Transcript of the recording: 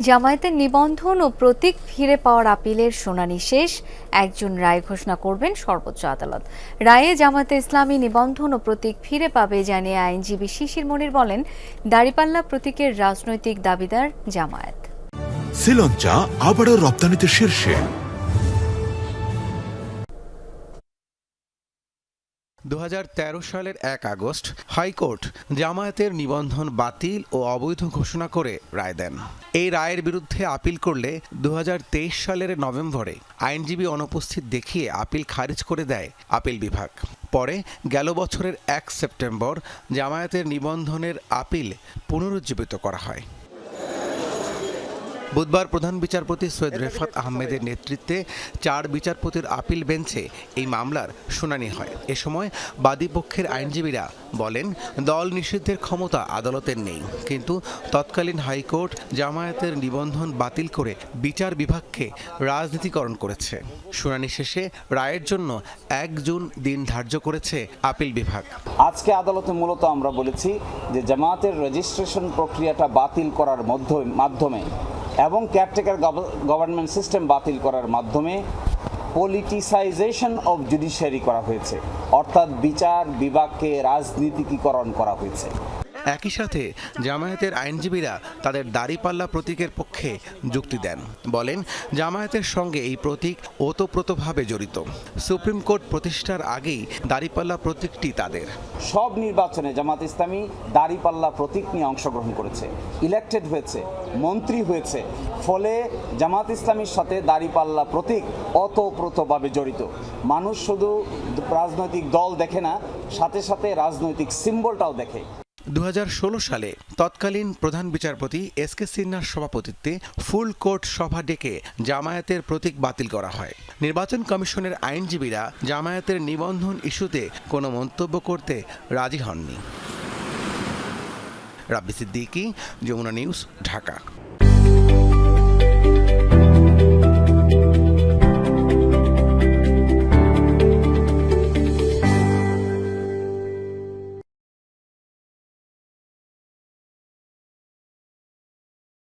জামায়াতের নিবন্ধন ও প্রতীক ফিরে পাওয়ার আপিলের শুনানি শেষ। একজন রায় ঘোষণা করবেন সর্বোচ্চ আদালত। রায়ে জামায়াতে ইসলামী নিবন্ধন ও প্রতীক ফিরে পাবে জানিয়ে আইনজীবী শিশির মনির বলেন, দাড়িপাল্লা প্রতীকের রাজনৈতিক দাবিদার জামায়াত। শ্রীলঞ্চা আবারও রপ্তানিতে শীর্ষে। দু হাজার তেরো সালের এক আগস্ট হাইকোর্ট জামায়াতের নিবন্ধন বাতিল ও অবৈধ ঘোষণা করে রায় দেন। এই রায়ের বিরুদ্ধে আপিল করলে দুহাজার তেইশ সালের নভেম্বরে আইনজীবী অনুপস্থিত দেখিয়ে আপিল খারিজ করে দেয় আপিল বিভাগ। পরে গেল বছরের এক সেপ্টেম্বর জামায়াতের নিবন্ধনের আপিল পুনরুজ্জীবিত করা হয়। বুধবার প্রধান বিচারপতি সৈয়দ রেফাত আহমেদের নেতৃত্বে চার বিচারপতির আপিল বেঞ্চে এই মামলার শুনানি হয়। এ সময় বাদীপক্ষের আইনজীবীরা বলেন দল নিষিদ্ধের ক্ষমতা আদালতের নেই। কিন্তু তৎকালীন হাইকোর্ট জামায়াতের নিবন্ধন বাতিল করে বিচার বিভাগকে রাজনীতিকরণ করেছে। শুনানি শেষে রায়ের জন্য এক জুন দিন ধার্য করেছে আপিল বিভাগ। আজকে আদালতে মূলত আমরা বলেছি যে জামায়াতের রেজিস্ট্রেশন প্রক্রিয়াটা বাতিল করার মধ্য- মাধ্যমে এবং কেয়ারটেকার গভর্নমেন্ট সিস্টেম বাতিল করার মাধ্যমে পলিটিসাইজেশন অব জুডিশিয়ারি করা হয়েছে। অর্থাৎ বিচার বিভাগকে রাজনীতিকীকরণ করা হয়েছে। একই সাথে জামায়াতের আইনজীবীরা তাদের দাড়িপাল্লা প্রতীকের পক্ষে যুক্তি দেন। বলেন, জামায়াতের সঙ্গে এই প্রতীক ওতপ্রোতভাবে জড়িত। সুপ্রিম কোর্ট প্রতিষ্ঠার আগেই দাড়িপাল্লা প্রতীকটি তাদের। সব নির্বাচনে জামাত ইসলামী দাড়িপাল্লা প্রতীক নিয়ে অংশগ্রহণ করেছে। ইলেক্টেড হয়েছে, মন্ত্রী হয়েছে, ফলে জামাত ইসলামীর সাথে দাড়িপাল্লা প্রতীক অতপ্রতভাবে জড়িত। মানুষ শুধু রাজনৈতিক দল দেখে না, সাথে সাথে রাজনৈতিক সিম্বলটাও দেখে। দু হাজার ষোলো সালে তৎকালীন প্রধান বিচারপতি এস কে সিনহার সভাপতিত্বে ফুল কোর্ট সভা ডেকে জামায়াতের প্রতীক বাতিল করা হয়। নির্বাচন কমিশনের আইনজীবীরা জামায়াতের নিবন্ধন ইস্যুতে কোনো মন্তব্য করতে রাজি হননি। রাব্বি সিদ্দিকী, যমুনা নিউজ, ঢাকা।